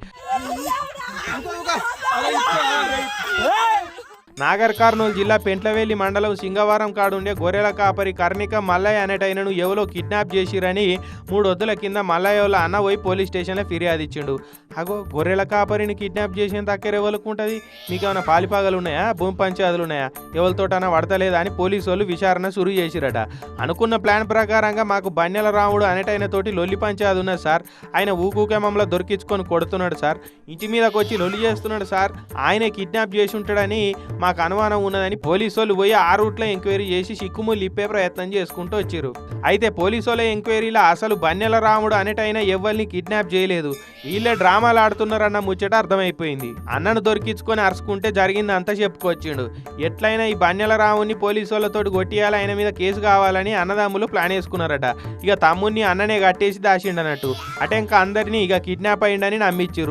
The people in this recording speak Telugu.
哎呀我的妈呀 నాగర్ కర్నూలు జిల్లా పెంట్లవేలి మండలం సింగవరం కాడుండే గొర్రెల కాపరి కర్ణిక మల్లయ్య అనేటైనను ఎవలో కిడ్నాప్ చేసిరని మూడు వద్దుల కింద మల్లయ్య వాళ్ళ అన్న పోయి పోలీస్ స్టేషన్లో ఫిర్యాదు ఇచ్చిండు అగో గొర్రెల కాపరిని కిడ్నాప్ చేసిన దగ్గర ఎవరికి ఉంటుంది మీకు ఏమైనా పాలిపాగలు ఉన్నాయా భూమి పంచాయతీలు ఉన్నాయా ఎవరితోటైనా పడతలేదా అని పోలీసు వాళ్ళు విచారణ సురు చేసిరట. అనుకున్న ప్లాన్ ప్రకారంగా మాకు బన్నెల రాముడు అనేటైన తోటి లొల్లి పంచాయతీ ఉన్నది సార్. ఆయన ఊకూకే మమ్మల్ని దొరికించుకొని కొడుతున్నాడు సార్. ఇంటి మీదకి వచ్చి లొల్లి చేస్తున్నాడు సార్. ఆయనే కిడ్నాప్ చేసి ఉంటాడని మా మాకు అనుమానం ఉన్నదని పోలీసు వాళ్ళు పోయి ఆ రూట్లో ఎంక్వైరీ చేసి సిక్కుముళ్ళు ఇప్పే ప్రయత్నం చేసుకుంటూ వచ్చారు అయితే పోలీసు వాళ్ళ ఎంక్వైరీలో అసలు బన్నెల రాముడు అనేటైనా ఎవరిని కిడ్నాప్ చేయలేదు. వీళ్ళే డ్రామాలు ఆడుతున్నారన్న ముచ్చట అర్థమైపోయింది. అన్నను దొరికించుకొని అరుచుకుంటే జరిగింది అంతా చెప్పుకొచ్చిండు. ఎట్లయినా ఈ బన్నెల రాముని పోలీసు వాళ్ళతో కొట్టియాలి ఆయన మీద కేసు కావాలని అన్నదమ్ములు ప్లాన్ వేసుకున్నారట. ఇక తమ్ముడిని అన్ననే కట్టేసి దాచిండనట్టు అటే ఇంకా అందరినీ ఇక కిడ్నాప్ అయిండని నమ్మించారు